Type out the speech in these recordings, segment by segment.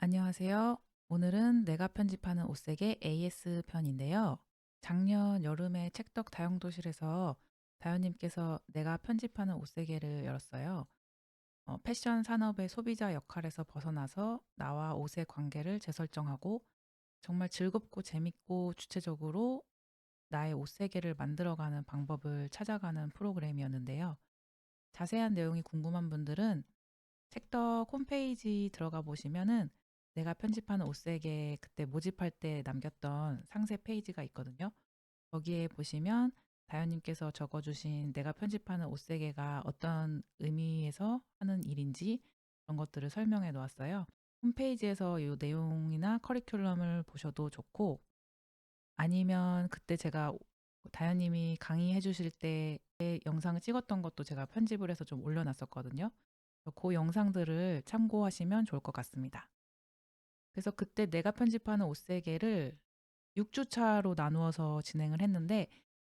안녕하세요. 오늘은 내가 편집하는 옷색의 AS 편인데요. 작년 여름에 책덕 다용도실에서 다현님께서 내가 편집하는 옷세계를 열었어요. 어, 패션 산업의 소비자 역할에서 벗어나서 나와 옷의 관계를 재설정하고 정말 즐겁고 재밌고 주체적으로 나의 옷세계를 만들어가는 방법을 찾아가는 프로그램이었는데요. 자세한 내용이 궁금한 분들은 책덕 홈페이지 들어가 보시면은 내가 편집하는 옷세계 그때 모집할 때 남겼던 상세 페이지가 있거든요. 거기에 보시면 다현님께서 적어주신 내가 편집하는 옷세계가 어떤 의미에서 하는 일인지 그런 것들을 설명해 놓았어요. 홈페이지에서 이 내용이나 커리큘럼을 보셔도 좋고 아니면 그때 제가 다현님이 강의해 주실 때 영상을 찍었던 것도 제가 편집을 해서 좀 올려놨었거든요. 그 영상들을 참고하시면 좋을 것 같습니다. 그래서 그때 내가 편집하는 옷세계를 6주 차로 나누어서 진행을 했는데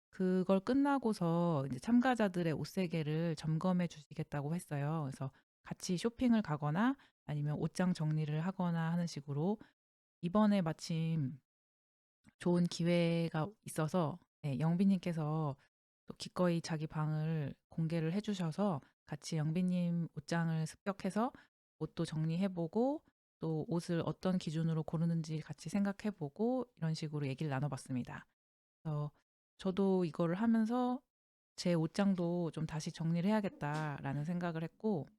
그걸 끝나고서 이제 참가자들의 옷세계를 점검해 주시겠다고 했어요. 그래서 같이 쇼핑을 가거나 아니면 옷장 정리를 하거나 하는 식으로 이번에 마침 좋은 기회가 있어서 네, 영빈님께서 또 기꺼이 자기 방을 공개를 해주셔서 같이 영빈님 옷장을 습격해서 옷도 정리해보고 또 옷을 어떤 기준으로 고르는지 같이 생각해보고 이런 식으로 얘기를 나눠봤습니다. 그래서 저도 이거를 하면서 제 옷장도 좀 다시 정리를 해야겠다라는 생각을 했고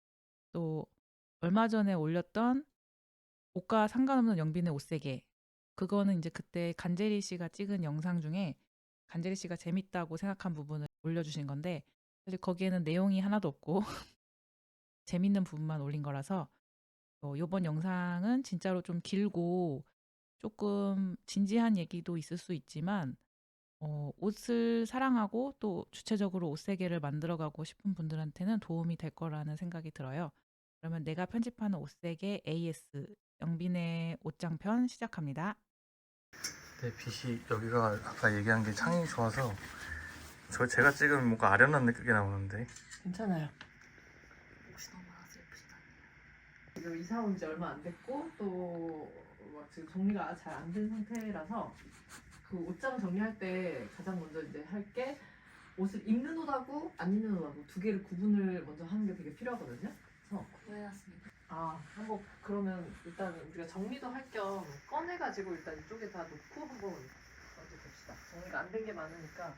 또 얼마 전에 올렸던 옷과 상관없는 영빈의 옷세계 그거는 이제 그때 간제리 씨가 찍은 영상 중에 간제리 씨가 재밌다고 생각한 부분을 올려주신 건데 사실 거기에는 내용이 하나도 없고 재밌는 부분만 올린 거라서 어, 요번 영상은 진짜로 좀 길고 조금 진지한 얘기도 있을 수 있지만 어, 옷을 사랑하고 또 주체적으로 옷 세계를 만들어가고 싶은 분들한테는 도움이 될 거라는 생각이 들어요. 그러면 내가 편집하는 옷 세계 AS 영빈의 옷장편 시작합니다. 네, 빛이 여기가 아까 얘기한 게 창이 좋아서 저 제가 찍으면 뭔가 아련한 느낌이 나오는데 괜찮아요. 옷이 너무 많아서 예쁘시다. 지금 이사 온 지 얼마 안 됐고 또뭐 지금 정리가 잘 안 된 상태라서 그 옷장 정리할 때 가장 먼저 이제 할 게 옷을 입는 옷하고 안 입는 옷하고 두 개를 구분을 먼저 하는 게 되게 필요하거든요. 그래서 구해놨습니다. 아 한번 그러면 일단 우리가 정리도 할 겸 꺼내가지고 일단 이쪽에 다 놓고 한번 먼저 봅시다. 정리가 안 된 게 많으니까. 어.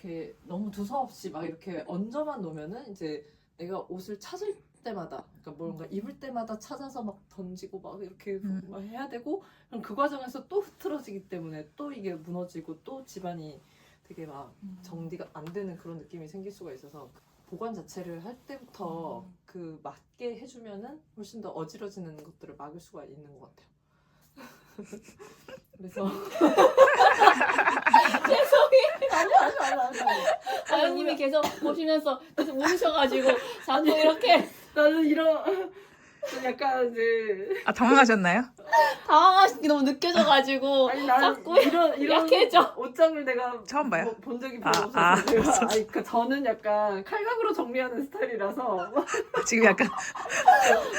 이렇게 너무 두서없이 막 이렇게 얹어만 놓으면은 이제 내가 옷을 찾을 때마다 그러니까 뭔가 입을 때마다 찾아서 막 던지고 막 이렇게 음. 막 해야 되고 그럼 그 과정에서 또 흐트러지기 때문에 또 이게 무너지고 또 집안이 되게 막 정리가 안 되는 그런 느낌이 생길 수가 있어서 보관 자체를 할 때부터 음. 그 맞게 해주면은 훨씬 더 어지러지는 것들을 막을 수가 있는 것 같아요. 그래서 아니 아니 아니 아니. 아연님이 계속 보시면서 계속 웃으셔가지고 자꾸 이렇게 나는 이런 좀 약간 이제 아 당황하셨나요? 당황하신 게 너무 느껴져가지고 아니 나는 자꾸 이런 이런 약해져. 옷장을 내가 처음 봐요. 뭐- 본 적이 아, 별로 없어서 아, 제가 아니 그러니까 저는 약간 칼각으로 정리하는 스타일이라서 지금 약간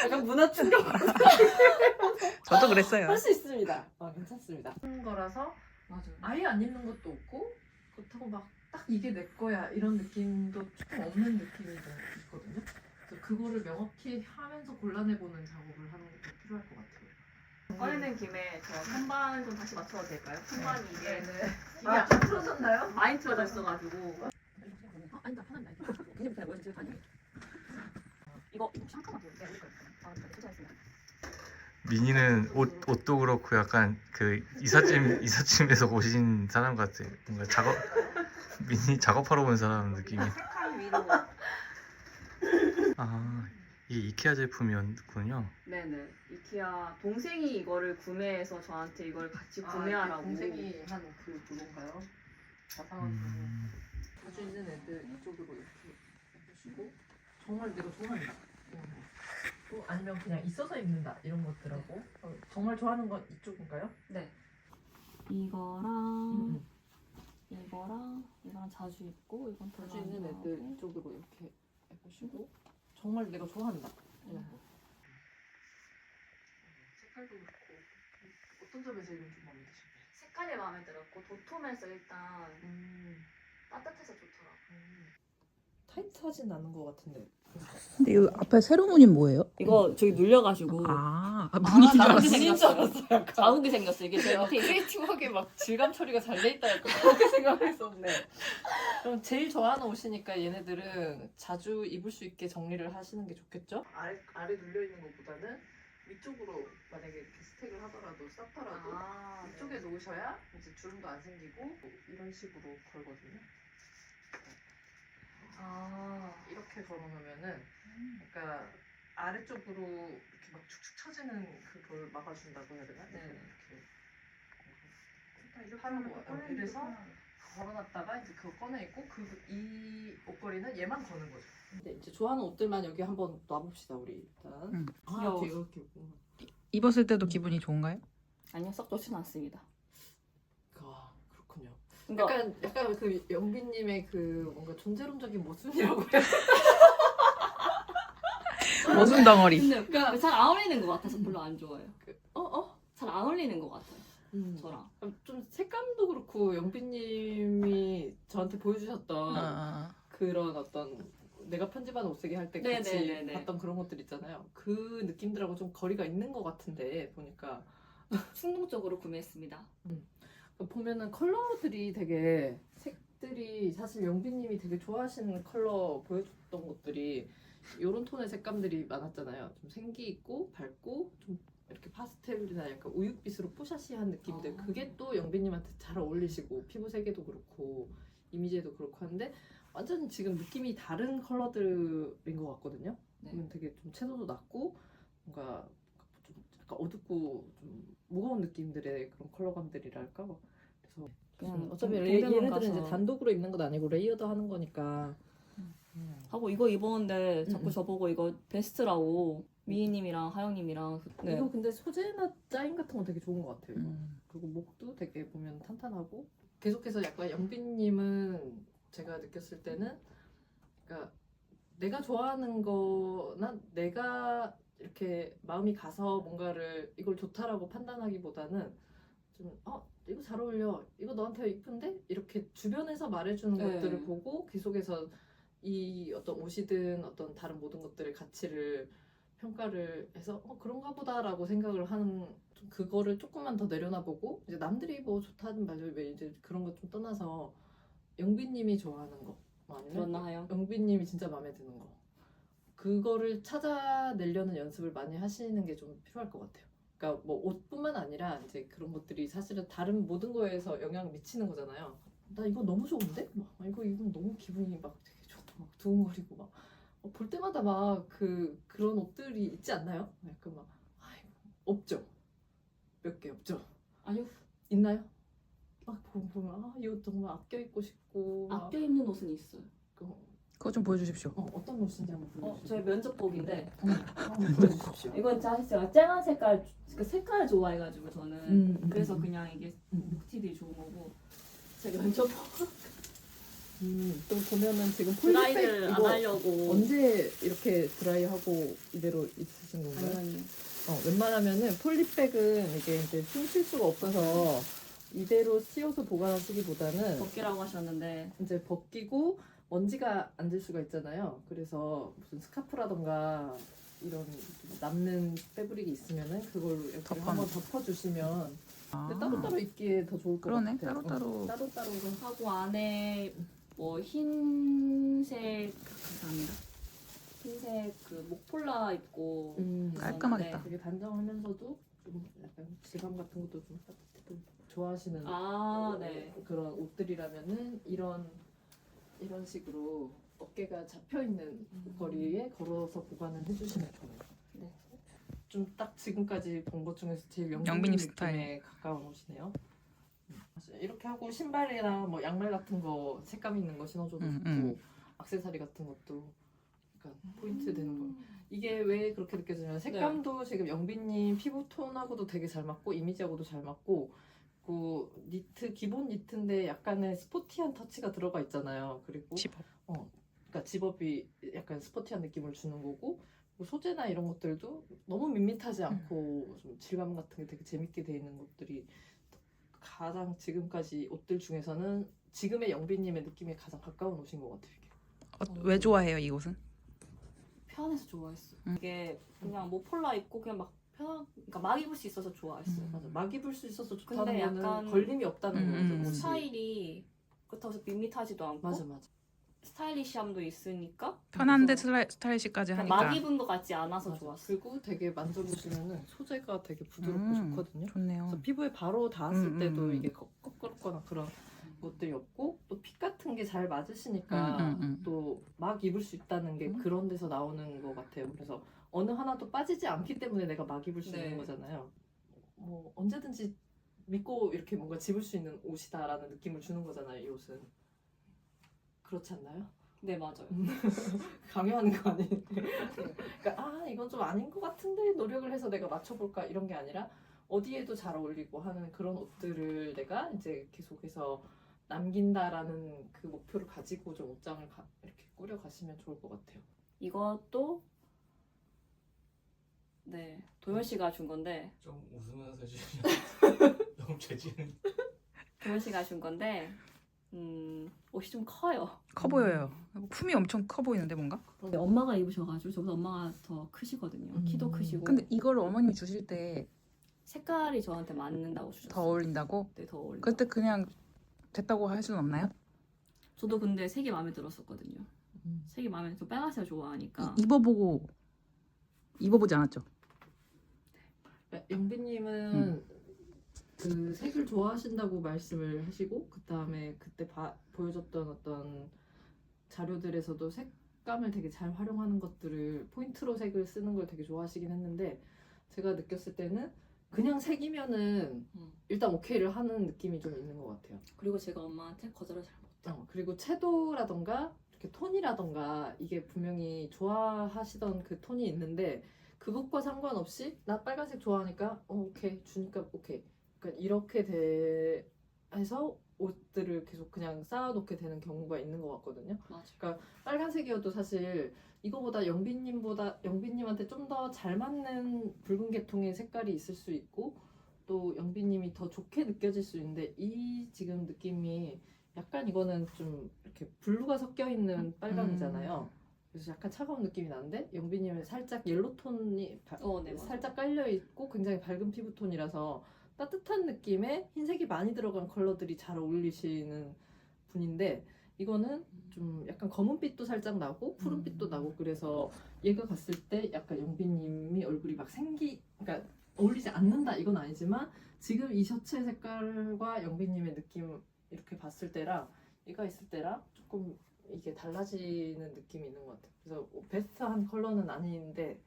약간 문화 충격 저도 그랬어요. 할 수 있습니다. 아 괜찮습니다. 거라서 맞아요. 아예 안 입는 것도 없고 그렇다고 막 딱 이게 내 거야 이런 느낌도 조금 없는 느낌이 좀 있거든요. 그래서 그거를 명확히 하면서 골라내보는 작업을 하는 것도 필요할 것 같아요. 꺼내는 김에 저 선반 좀 다시 맞춰도 될까요? 선반이 이게 아, 아, 좀 틀어졌나요? 많이 틀어져 있어가지고 아, 아니다 편합니다. 굉장히 불편해 보여서 제가 이거 이거 샹크만 보는데 아, 네, 괜찮습니다. 민이는 옷 옷도 그렇고 약간 그 이삿짐 이삿짐에서 오신 사람 같아. 뭔가 작업 민이 작업하러 온 사람 느낌이. 착한 위로 아 이게 이케아 제품이었군요. 네네 이케아 동생이 이거를 구매해서 저한테 이걸 같이 아, 구매하라고 동생이 한그 그건가요? 자상한 음, 가지고 있는 애들 이쪽으로 이렇게 해주시고 정말 내가. 이런 거. 또 아니면 그냥 있어서 입는다 이런 것들하고 어, 정말 좋아하는 건 이쪽인가요? 네 음, 이거랑 이거랑 이거랑 자주 입고 이건 자주 별로 안 있는 애들 좋아하고. 이쪽으로 이렇게 해보시고 정말 내가 좋아한다. 이런 거. 색깔도 그렇고 어떤 점에서 이런 좀 마음에 드시나요? 색깔이 마음에 들었고 도톰해서 일단 음, 따뜻해서 좋더라고. 음. 타이트하진 않은 것 같은데. 근데 이 앞에 세로 무늬는 뭐예요? 이거 저기 눌려가지고 아, 아 아, 무늬인 줄 나도 알았어. 줄 알았어, 약간. 자국이 생겼어. 이게 제가 되게 밑에 크리에이티브하게 막 질감 처리가 잘 돼 있다 약간 그렇게 생각했었네. 그럼 제일 좋아하는 옷이니까 얘네들은 자주 입을 수 있게 정리를 하시는 게 좋겠죠? 아래 아래 눌려 있는 것보다는 위쪽으로 만약에 이렇게 스택을 하더라도 쌓더라도 아, 위쪽에 놓으셔야 이제 주름도 안 생기고 이런 식으로 걸거든요. 아, 이렇게 걸어놓으면은 그러니까 아래쪽으로 이렇게 막 축축 처지는 그걸 막아준다고 해야 되나? 네. 이렇게 하는 거 이래서 걸어놨다가 이제 그거 꺼내 입고 그 이 옷걸이는 얘만 거는 거죠. 근데 이제 좋아하는 옷들만 여기 한번 놔봅시다 우리 일단. 응. 아, 귀여워. 있구나. 입었을 때도 기분이 좋은가요? 아니요 썩 좋진 않습니다. 아. 그러니까 약간 약간 그 영빈님의 그 뭔가 존재론적인 모순이라고 해야 머슴 덩어리. 근데 그러니까 잘안 어울리는 것 같아서 별로 안 좋아해요. 어 어? 잘 안 어울리는 것 같아요. 음. 저랑. 좀 색감도 그렇고 영빈님이 저한테 보여주셨던 아, 그런 어떤 내가 편집하는 옷세게 할때 네, 같이 네, 네, 네. 봤던 그런 것들 있잖아요. 그 느낌들하고 좀 거리가 있는 것 같은데 보니까 충동적으로 구매했습니다. 보면은 컬러들이 되게 색들이 사실 영빈님이 되게 좋아하시는 컬러 보여줬던 것들이 이런 톤의 색감들이 많았잖아요. 좀 생기 있고 밝고 좀 이렇게 파스텔이나 약간 우윳빛으로 뽀샤시한 느낌들 아. 그게 또 영빈님한테 잘 어울리시고 피부 색에도 그렇고 이미지에도 그렇고 한데 완전 지금 느낌이 다른 컬러들인 것 같거든요. 네. 되게 좀 채도도 낮고 뭔가 좀 약간 어둡고 좀 무거운 느낌들의 그런 컬러감들이랄까. 그래서 그냥 어차피 동- 레- 얘네들은 이제. 단독으로 입는 건 아니고 레이어드 하는 거니까. 음. 하고 이거 입었는데 자꾸 음, 음. 저보고 이거 베스트라고 미희님이랑 하영님이랑 그- 네. 이거 근데 소재나 짜임 같은 건 되게 좋은 것 같아요. 음. 그리고 목도 되게 보면 탄탄하고 계속해서 약간 영빈님은 제가 느꼈을 때는 그러니까 내가 좋아하는 거나 내가 이렇게 마음이 가서 뭔가를 이걸 좋다라고 판단하기보다는 좀 어 이거 잘 어울려 이거 너한테 이쁜데 이렇게 주변에서 말해주는 네. 것들을 보고 계속해서 이 어떤 옷이든 어떤 다른 모든 것들의 가치를 평가를 해서 어 그런가 보다라고 생각을 하는 좀 그거를 조금만 더 내려놔보고 이제 남들이 뭐 좋다든 말든 왜 이제 그런 거좀 떠나서 영빈님이 좋아하는 거뭐 아니면 그렇나 하영? 영빈님이 진짜 마음에 드는 거 그거를 찾아내려는 연습을 많이 하시는 게 좀 필요할 것 같아요. 그러니까 뭐 옷뿐만 아니라 이제 그런 것들이 사실은 다른 모든 거에서 영향을 미치는 거잖아요. 나 이거 너무 좋은데? 막 아, 이거 이건 너무 기분이 막 되게 좋고 막 두근거리고 막 어, 볼 때마다 막 그 그런 옷들이 있지 않나요? 약간 막 아이고 없죠. 몇 개 없죠. 아니요. 있나요? 막 보면 아, 이거 정말 아껴 입고 싶고 막 아껴 입는 옷은 있어요. 그, 그거 좀 보여주십시오. 어, 어떤 옷인지 한번 어, 보여주세요. 저희 면접복인데 한번 보여주십시오. 이건 자- 제가 쨍한 색깔 그 색깔을 좋아해가지고 저는 음, 음, 그래서 음. 그냥 이게 음. 목티들이 좋은 거고 제가 면접복 음, 또 보면은 지금 드라이를 폴리백 안 이거 하려고 언제 이렇게 드라이하고 이대로 있으신 건가요? 당연히 어, 웬만하면은 폴리백은 이게 이제 숨쉴 수가 없어서 이대로 씌워서 보관하시기보다는 벗기라고 하셨는데 이제 벗기고 먼지가 앉을 수가 있잖아요. 그래서 무슨 스카프라던가 이런 좀 남는 패브릭이 있으면은 그걸 이렇게 한번 덮어주시면 아, 근데 따로따로 입기에 더 좋을 것 그러네. 같아요. 따로따로. 어, 따로따로 하고 안에 뭐 흰색 감사합니다. 흰색 그 목폴라 입고 음, 깔끔하겠다. 되게 단정하면서도 좀 약간 질감 같은 것도 좀 따뜻해 보이고 좋아하시는 아 네. 그런 옷들이라면은 이런 이런 식으로 어깨가 잡혀 있는 거리에 걸어서 보관을 해주시면 좋아요. 네. 좀 딱 지금까지 본 것 중에서 제일 영빈님 영빈님 느낌에 스타일. 가까운 옷이네요. 음, 이렇게 하고 신발이나 뭐 양말 같은 거 색감 있는 거 신어줘도 음, 좋고 음. 액세서리 같은 것도 약간 포인트 되는 거. 이게 왜 그렇게 느껴지냐면 색감도 지금 영빈님 피부 톤하고도 되게 잘 맞고 이미지하고도 잘 맞고 그 니트 기본 니트인데 약간의 스포티한 터치가 들어가 있잖아요. 그리고 집업. 그러니까 집업이 약간 스포티한 느낌을 주는 거고 뭐 소재나 이런 것들도 너무 밋밋하지 않고 좀 질감 같은 게 되게 재밌게 돼 있는 것들이 가장 지금까지 옷들 중에서는 지금의 영빈님의 느낌에 가장 가까운 옷인 것 같아요. 이게. 어, 왜 좋아해요 이 옷은? 편해서 좋아했어. 음. 이게 그냥 뭐 폴라 입고 그냥 막 편한, 그러니까 막 입을 수 있어서 좋아했어요. 음. 맞아. 막 입을 수 있어서 좋다는 근데 거는 약간- 걸림이 없다는 음, 거죠. 음, 옷이. 음. 스타일이 그렇다고 해서 밋밋하지도 않고 맞아 맞아. 스타일리시함도 있으니까 편한데 그래서 스타일, 스타일시까지 그러니까 하니까 막 입은 것 같지 않아서 맞아. 좋았어. 그리고 되게 만져보시면은 소재가 되게 부드럽고 음, 좋거든요. 좋네요. 그래서 피부에 바로 닿았을 음, 음, 때도 음. 이게 거- 거꾸럽거나 그런 것들이 없고 또 핏 같은 게 잘 맞으시니까 음, 음, 음. 또 막 입을 수 있다는 게 음. 그런 데서 나오는 것 같아요. 그래서 어느 하나도 빠지지 않기 때문에 내가 막 입을 수 네. 있는 거잖아요. 뭐 언제든지 믿고 이렇게 뭔가 집을 수 있는 옷이다라는 느낌을 주는 거잖아요. 이 옷은 그렇지 않나요? 네 맞아요. 강요하는 거 아니에요? 그러니까 아 이건 좀 아닌 것 같은데 노력을 해서 내가 맞춰볼까 이런 게 아니라 어디에도 잘 어울리고 하는 그런 옷들을 내가 이제 계속해서 남긴다라는 그 목표를 가지고 좀 옷장을 가- 이렇게 꾸려 가시면 좋을 것 같아요. 이것도 네 도현 씨가 준 건데 좀 웃으면서 주시면 너무 재지는. 도현 씨가 준 건데 음 옷이 좀 커요. 커 보여요. 품이 엄청 커 보이는데 뭔가? 근데 엄마가 입으셔가지고 저보다 엄마가 더 크시거든요. 음. 키도 크시고. 근데 이거를 어머님이 주실 때 더 색깔이 저한테 맞는다고 주셨어요. 어울린다고? 네, 더 어울린다. 그때 그냥 됐다고 할 수는 없나요? 저도 근데 색이 마음에 들었었거든요. 색이 마음에 저 빨간색 좋아하니까. 이- 입어보고 입어보지 않았죠? 영빈님은 음. 그 색을 좋아하신다고 말씀을 하시고 그 다음에 그때 봐- 보여줬던 어떤 자료들에서도 색감을 되게 잘 활용하는 것들을 포인트로 색을 쓰는 걸 되게 좋아하시긴 했는데 제가 느꼈을 때는 그냥 색이면은 음. 일단 오케이를 하는 느낌이 좀 있는 것 같아요. 그리고 제가 엄마한테 거절을 잘 못해요. 어, 그리고 채도라던가 이렇게 톤이라던가 이게 분명히 좋아하시던 그 톤이 있는데 그것과 상관없이 나 빨간색 좋아하니까 어, 오케이 주니까 오케이 그러니까 이렇게 돼 해서 옷들을 계속 그냥 쌓아놓게 되는 경우가 있는 것 같거든요. 맞아. 빨간색이어도 사실 이거보다 영빈님보다 영빈님한테 좀 더 잘 맞는 붉은 계통의 색깔이 있을 수 있고 또 영빈님이 더 좋게 느껴질 수 있는데 이 지금 느낌이 약간 이거는 좀 이렇게 블루가 섞여 있는 빨강이잖아요. 그래서 약간 차가운 느낌이 나는데 영빈님은 살짝 옐로 톤이 바- 어, 네, 맞아. 살짝 깔려 있고 굉장히 밝은 피부 톤이라서 따뜻한 느낌의 흰색이 많이 들어간 컬러들이 잘 어울리시는 분인데 이거는 좀 약간 검은빛도 살짝 나고 푸른빛도 음. 나고 그래서 얘가 갔을 때 약간 영빈님이 얼굴이 막 생기 그러니까 어울리지 않는다 이건 아니지만 지금 이 셔츠의 색깔과 영빈님의 느낌 이 렇게 봤을 때랑 얘가 있을 때랑 조금 이게 달라지는 느낌이 있는 것 같아요. 그래서 베스트한 컬러는 아닌데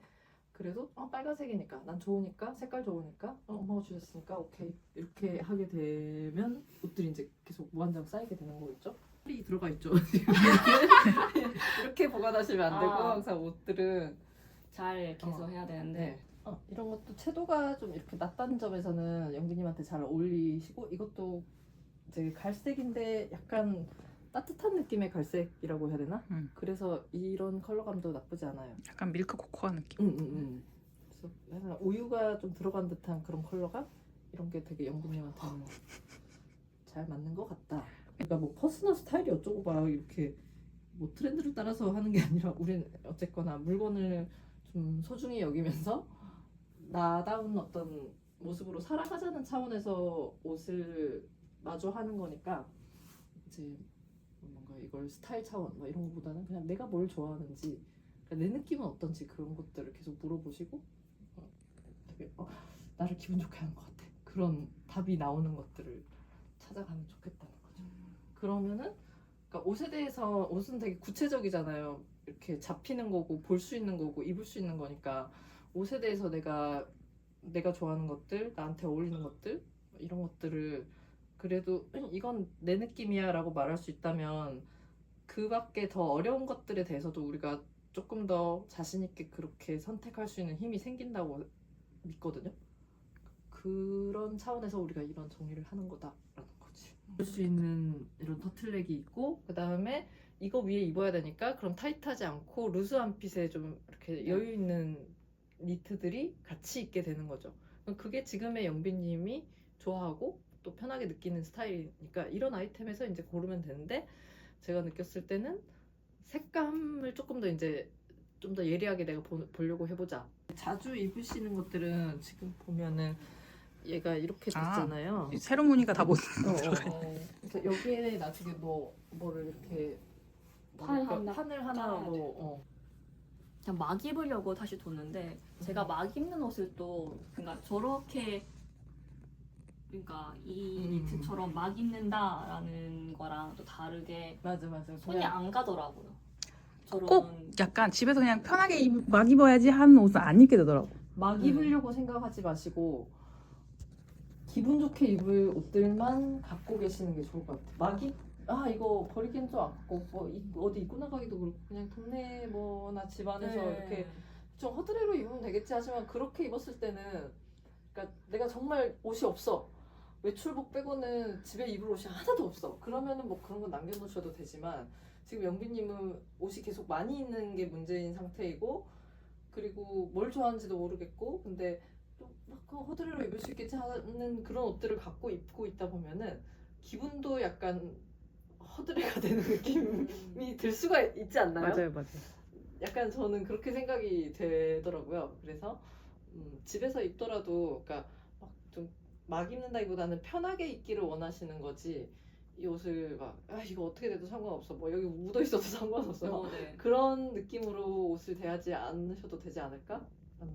그래도 어, 빨간색이니까 난 좋으니까 색깔 좋으니까 어, 엄마가 주셨으니까 오케이 이렇게 하게 되면 옷들이 이제 계속 무한정 쌓이게 되는 거겠죠? 이 들어가 있죠. 이렇게, 이렇게 보관하시면 안 되고 아. 항상 옷들은 잘 어. 개서해야 되는데 네. 어, 이런 것도 채도가 좀 이렇게 낮다는 점에서는 영빈님한테 잘 어울리시고 이것도 이제 갈색인데 약간 따뜻한 느낌의 갈색이라고 해야 되나? 음. 그래서 이런 컬러감도 나쁘지 않아요. 약간 밀크 코코아 느낌. 응, 응, 응. 그래서 약간 우유가 좀 들어간 듯한 그런 컬러가 이런 게 되게 영빈님한테는 잘 맞는 것 같다. 그러니까 뭐 퍼스널 스타일이 어쩌고 막 이렇게 뭐 트렌드를 따라서 하는 게 아니라 우리는 어쨌거나 물건을 좀 소중히 여기면서 나다운 어떤 모습으로 살아가자는 차원에서 옷을 마주 하는 거니까 이제 뭔가 이걸 스타일 차원 뭐 이런 것보다는 그냥 내가 뭘 좋아하는지 그러니까 내 느낌은 어떤지 그런 것들을 계속 물어보시고 어, 되게 어, 나를 기분 좋게 하는 것 같아 그런 답이 나오는 것들을 찾아가면 좋겠다는 거죠. 그러면은 그러니까 옷에 대해서 옷은 되게 구체적이잖아요. 이렇게 잡히는 거고 볼 수 있는 거고 입을 수 있는 거니까 옷에 대해서 내가 내가 좋아하는 것들 나한테 어울리는 것들 이런 것들을 그래도 음, 이건 내 느낌이야 라고 말할 수 있다면 그 밖에 더 어려운 것들에 대해서도 우리가 조금 더 자신 있게 그렇게 선택할 수 있는 힘이 생긴다고 믿거든요. 그 그런 차원에서 우리가 이런 정리를 하는 거다라는 거지. 볼 수 있는 이런 터틀넥이 있고 그 다음에 이거 위에 입어야 되니까 그럼 타이트하지 않고 루즈한 핏에 좀 이렇게 여유 있는 니트들이 같이 입게 되는 거죠. 그게 지금의 영빈님이 좋아하고 또 편하게 느끼는 스타일이니까 이런 아이템에서 이제 고르면 되는데 제가 느꼈을 때는 색감을 조금 더 이제 좀 더 예리하게 내가 보, 보려고 해보자. 자주 입으시는 것들은 지금 보면은 얘가 이렇게 아. 됐잖아요. 새로 무늬가 다 못. 어, 어, 어. 그래서 여기에 나중에 뭐 뭐를 이렇게 판을 하나 판을 짜야 하나 돼. 뭐 어. 그냥 막 입으려고 다시 뒀는데 제가 막 입는 옷을 또 그러니까 저렇게 그러니까 이 음. 니트처럼 막 입는다라는 거랑 또 다르게 맞아 맞아. 손이 그냥 안 가더라고요. 저런 꼭 약간 집에서 그냥 편하게 입, 막 입어야지 하는 옷은 안 입게 되더라고. 막 음. 입으려고 생각하지 마시고 기분 좋게 입을 옷들만 갖고 계시는 게 좋을 것 같아요. 막 입, 아 이거 버리기엔 좀 아깝고 뭐 입- 어디 입고 나가기도 그렇고 그냥 동네 뭐나 집 안에서 네. 이렇게 좀 허드레로 입으면 되겠지 하지만 그렇게 입었을 때는 그러니까 내가 정말 옷이 없어 외출복 빼고는 집에 입을 옷이 하나도 없어 그러면은 뭐 그런 건 남겨놓으셔도 되지만 지금 영빈님은 옷이 계속 많이 있는 게 문제인 상태이고 그리고 뭘 좋아하는지도 모르겠고 근데 또막 허드레로 입을 수 있겠지 하는 그런 옷들을 갖고 입고 있다 보면은 기분도 약간 허드레가 되는 느낌이 들 수가 있지 않나요? 맞아요. 약간 저는 그렇게 생각이 되더라고요. 그래서 음, 집에서 입더라도 그러니까 막 입는다기보다는 편하게 입기를 원하시는 거지 이 옷을 막 아 이거 어떻게 돼도 상관없어 뭐 여기 묻어 있어도 상관없어 어, 네. 그런 느낌으로 옷을 대하지 않으셔도 되지 않을까? 라는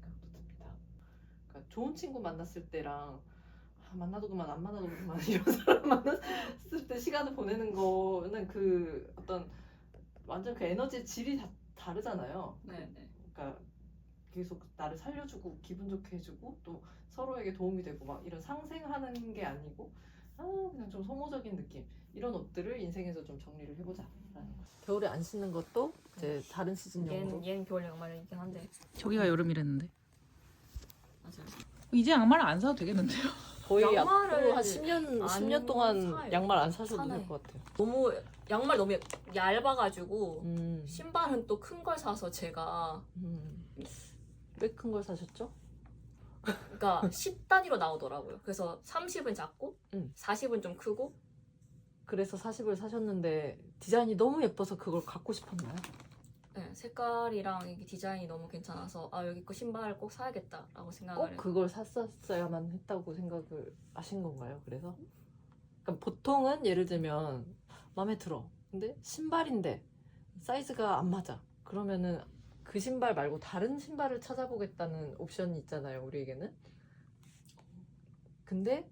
생각도 듭니다. 그러니까 좋은 친구 만났을 때랑 아, 만나도 그만 안 만나도 그만 이런 사람 만났을 때 시간을 보내는 거는 그 어떤 완전 그 에너지의 질이 다 다르잖아요. 네, 네. 그러니까 계속 나를 살려주고 기분 좋게 해주고 또 서로에게 도움이 되고 막 이런 상생하는 게 아니고 아 그냥 좀 소모적인 느낌 이런 옷들을 인생에서 좀 정리를 해보자라는 거. 겨울에 안 신는 것도 이제 다른 시즌용으로 얘는 얘는 겨울 양말이긴 한데 저기가 여름이랬는데. 맞아요. 이제 양말을 안 사도 되겠는데요? 거의 양말을 한 10년 안 10년 동안 사요. 양말 안 사셔도 사네. 될것 같아요. 너무 양말 너무 얇아가지고 음, 신발은 또 큰 걸 사서 제가 음. 왜 큰 걸 사셨죠? 그러니까 10단위로 나오더라고요. 그래서 30은 작고 음. 40은 좀 크고 그래서 40을 사셨는데 디자인이 너무 예뻐서 그걸 갖고 싶었나요? 네, 색깔이랑 이게 디자인이 너무 괜찮아서 아 여기 거 신발을 꼭 사야겠다라고 생각을 꼭 해요. 그걸 샀었어야만 했다고 생각을 하신 건가요? 그래서 그러니까 보통은 예를 들면 마음에 들어. 근데 신발인데 사이즈가 안 맞아. 그러면은 그 신발 말고 다른 신발을 찾아보겠다는 옵션이 있잖아요. 우리에게는. 근데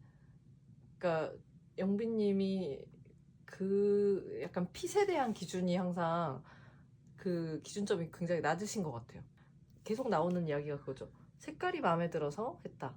그러니까 영빈님이 그 약간 핏에 대한 기준이 항상 그 기준점이 굉장히 낮으신 것 같아요. 계속 나오는 이야기가 그거죠. 색깔이 마음에 들어서 했다.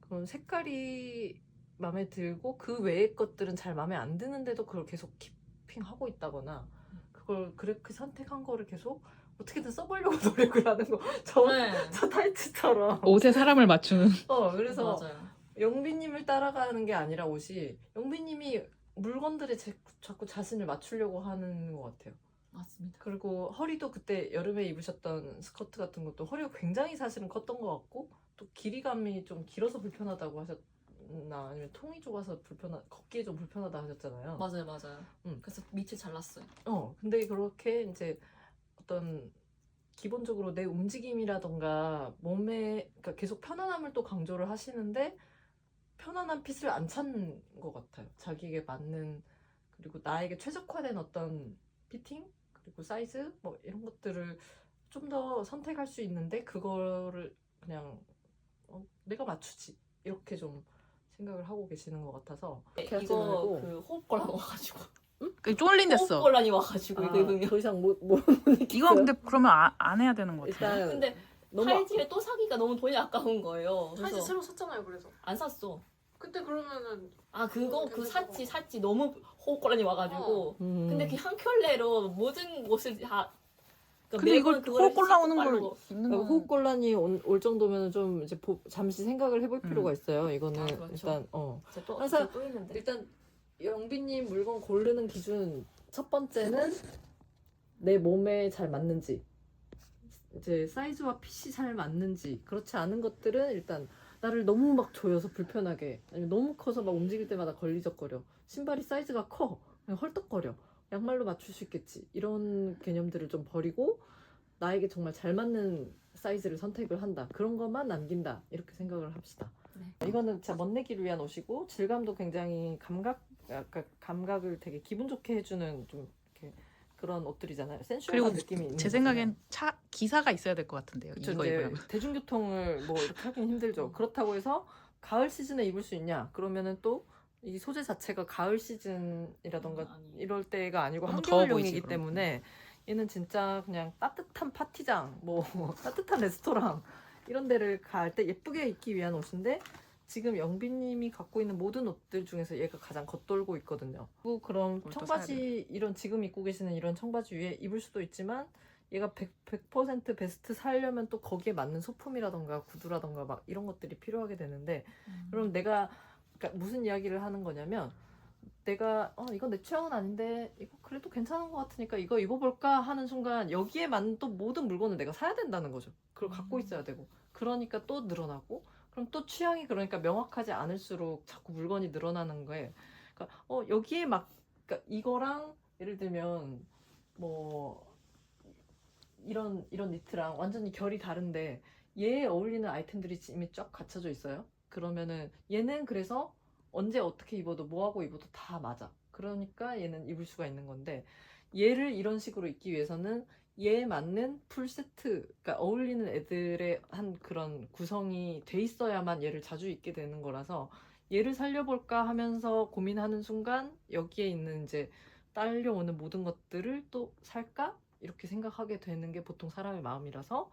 그럼 색깔이 마음에 들고 그 외의 것들은 잘 마음에 안 드는데도 그걸 계속 키핑하고 있다거나 그걸 그렇게 선택한 거를 계속 어떻게든 써보려고 노력을 하는 거. 저, 네. 저 타이트처럼. 옷에 사람을 맞추는. 어, 그래서 맞아요. 영빈님을 따라가는 게 아니라 옷이 영빈님이 물건들에 제- 자꾸 자신을 맞추려고 하는 것 같아요. 맞습니다. 그리고 허리도 그때 여름에 입으셨던 스커트 같은 것도 허리가 굉장히 사실은 컸던 것 같고 또 길이감이 좀 길어서 불편하다고 하셨나 아니면 통이 좁아서 불편하 걷기에 좀 불편하다 하셨잖아요. 맞아요, 맞아요. 음. 그래서 밑을 잘랐어요. 어 근데 그렇게 이제 어떤 기본적으로 내 움직임이라던가 몸에 그러니까 계속 편안함을 또 강조를 하시는데 편안한 핏을 안 찾는 것 같아요. 자기에게 맞는 그리고 나에게 최적화된 어떤 피팅 그리고 사이즈 뭐 이런 것들을 좀 더 선택할 수 있는데 그거를 그냥 어, 내가 맞추지 이렇게 좀 생각을 하고 계시는 것 같아서 말고. 그 호흡곤란 와가지고 쫄린댔어. 호흡곤란이 와가지고 아, 이거 입으면 더 이상 못, 못 이건 근데 그러면 아, 안 해야 되는 것 같아요. 일단 근데 너무 타이즈를 또 사기가 너무 돈이 아까운 거예요. 사이즈 그래서 새로 샀잖아요. 그래서 안 샀어. 그때 그러면은 아 그거 그 샀지 거. 샀지 너무 호흡곤란이 와가지고 음. 근데 그 한 켤레로 모든 옷을 다 그러니까 근데 이걸 매번 그거를 호흡 올라오는 씻고 걸 빨고. 입는 그러니까 건 호흡곤란이 온- 올 정도면 좀 이제 보- 잠시 생각을 해볼 음. 필요가 있어요. 이거는 아, 그렇죠. 일단 어 이제 또, 항상 이제 또 있는데. 일단 영빈님 물건 고르는 기준 첫 번째는 내 몸에 잘 맞는지 이제 사이즈와 핏이 잘 맞는지 그렇지 않은 것들은 일단 나를 너무 막 조여서 불편하게 아니면 너무 커서 막 움직일 때마다 걸리적거려. 신발이 사이즈가 커. 그냥 헐떡거려. 양말로 맞출 수 있겠지. 이런 개념들을 좀 버리고 나에게 정말 잘 맞는 사이즈를 선택을 한다. 그런 것만 남긴다. 이렇게 생각을 합시다. 네. 이거는 진짜 멋내기를 위한 옷이고 질감도 굉장히 감각 약간 감각을 되게 기분 좋게 해주는 좀 이렇게 그런 옷들이잖아요. 센슈얼한 그리고 느낌이 있는 제 생각엔 차 기사가 있어야 될 것 같은데요. 그쵸, 이거 이제 입으려면. 대중교통을 뭐 이렇게 하긴 힘들죠. 그렇다고 해서 가을 시즌에 입을 수 있냐? 그러면은 또 이 소재 자체가 가을 시즌이라던가 아니. 이럴 때가 아니고 너무 더워 한겨울용이기 그럼. 때문에 얘는 진짜 그냥 따뜻한 파티장, 뭐 따뜻한 레스토랑 이런 데를 갈 때 예쁘게 입기 위한 옷인데 지금 영빈님이 갖고 있는 모든 옷들 중에서 얘가 가장 겉돌고 있거든요. 그리고 그럼 또 청바지 이런 지금 입고 계시는 이런 청바지 위에 입을 수도 있지만 얘가 100, 100% 베스트 살려면 또 거기에 맞는 소품이라던가 구두라던가 막 이런 것들이 필요하게 되는데 음. 그럼 내가 그러니까 무슨 이야기를 하는 거냐면 내가 어 이건 내 취향은 아닌데 이거 그래도 괜찮은 것 같으니까 이거 입어볼까 하는 순간 여기에 맞는 또 모든 물건을 내가 사야 된다는 거죠. 그걸 갖고 음. 있어야 되고 그러니까 또 늘어나고 그럼 또 취향이 그러니까 명확하지 않을수록 자꾸 물건이 늘어나는 거에 그러니까 어 여기에 막 그러니까 이거랑 예를 들면 뭐 이런 이런 니트랑 완전히 결이 다른데 얘에 어울리는 아이템들이 이미 쫙 갖춰져 있어요. 그러면은 얘는 그래서 언제 어떻게 입어도 뭐하고 입어도 다 맞아. 그러니까 얘는 입을 수가 있는 건데 얘를 이런 식으로 입기 위해서는 얘에 맞는 풀 세트, 그러니까 어울리는 애들의 한 그런 구성이 돼 있어야만 얘를 자주 입게 되는 거라서 얘를 살려볼까 하면서 고민하는 순간 여기에 있는 이제 딸려오는 모든 것들을 또 살까? 이렇게 생각하게 되는 게 보통 사람의 마음이라서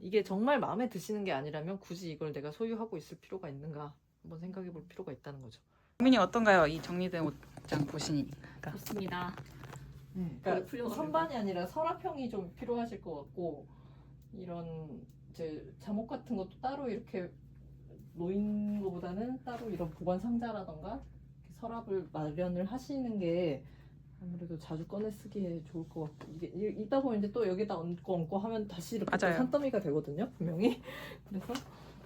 이게 정말 마음에 드시는 게 아니라면 굳이 이걸 내가 소유하고 있을 필요가 있는가 한번 생각해 볼 필요가 있다는 거죠. 민이 어떤가요? 이 정리된 옷장 보시니까. 좋습니다. 그러니까 머리 풀려가지고. 선반이 아니라 서랍형이 좀 필요하실 것 같고 이런 이제 잠옷 같은 것도 따로 이렇게 놓인 것보다는 따로 이런 보관 상자라던가 이렇게 서랍을 마련을 하시는 게 아무래도 자주 꺼내 쓰기에 좋을 것 같고 이게 이- 이따 보면 이제 또 여기다 얹고 얹고 하면 다시 이렇게 또 맞아요. 산더미가 되거든요 분명히 그래서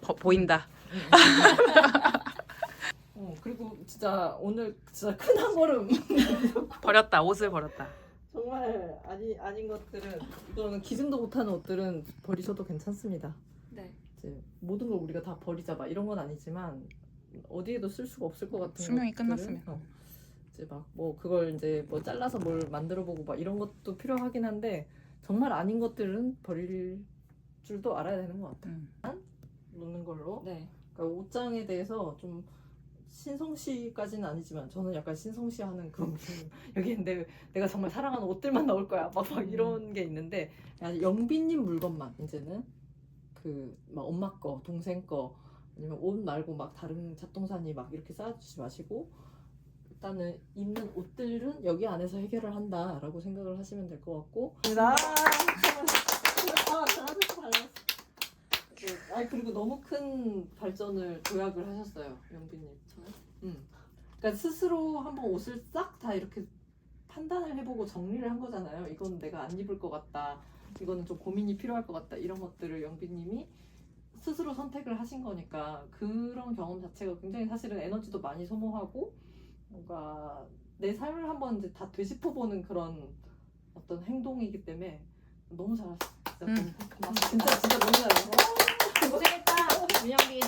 거- 보인다. 어, 그리고 진짜 오늘 진짜 큰 한 걸음 버렸다. 옷을 버렸다. 정말 아니 아닌 것들은 이거는 기증도 못하는 옷들은 버리셔도 괜찮습니다. 네. 이제 모든 걸 우리가 다 버리자 막 이런 건 아니지만 어디에도 쓸 수가 없을 것 같은 수명이 것들은, 끝났으면. 어, 이제 막 뭐 그걸 이제 뭐 잘라서 뭘 만들어 보고 막 이런 것도 필요하긴 한데 정말 아닌 것들은 버릴 줄도 알아야 되는 것 같아요. 음. 놓는 걸로. 네. 그러니까 옷장에 대해서 좀 신성시까지는 아니지만 저는 약간 신성시하는 그런 게 여기 내 내가 정말 사랑하는 옷들만 나올 거야. 막, 막 이런 게 있는데 그냥 영빈님 물건만 이제는 그 막 엄마 거 동생 거 아니면 옷 말고 막 다른 잡동사니 막 이렇게 쌓아주지 마시고 일단은 입는 옷들은 여기 안에서 해결을 한다라고 생각을 하시면 될 것 같고. 나 아, 잘하셨어 잘하셨어 그, 아니 그리고 너무 큰 발전을 도약을 하셨어요 영빈님 저요? 음. 그러니까 스스로 한번 옷을 싹 다 이렇게 판단을 해보고 정리를 한 거잖아요. 이건 내가 안 입을 것 같다. 이거는 좀 고민이 필요할 것 같다. 이런 것들을 영빈님이 스스로 선택을 하신 거니까 그런 경험 자체가 굉장히 사실은 에너지도 많이 소모하고 뭔가 내 삶을 한번 이제 다 되짚어보는 그런 어떤 행동이기 때문에 너무 잘하셨어요. 진짜, 음. 진짜 진짜 너무 잘하셨어요. 고생했다. 민영이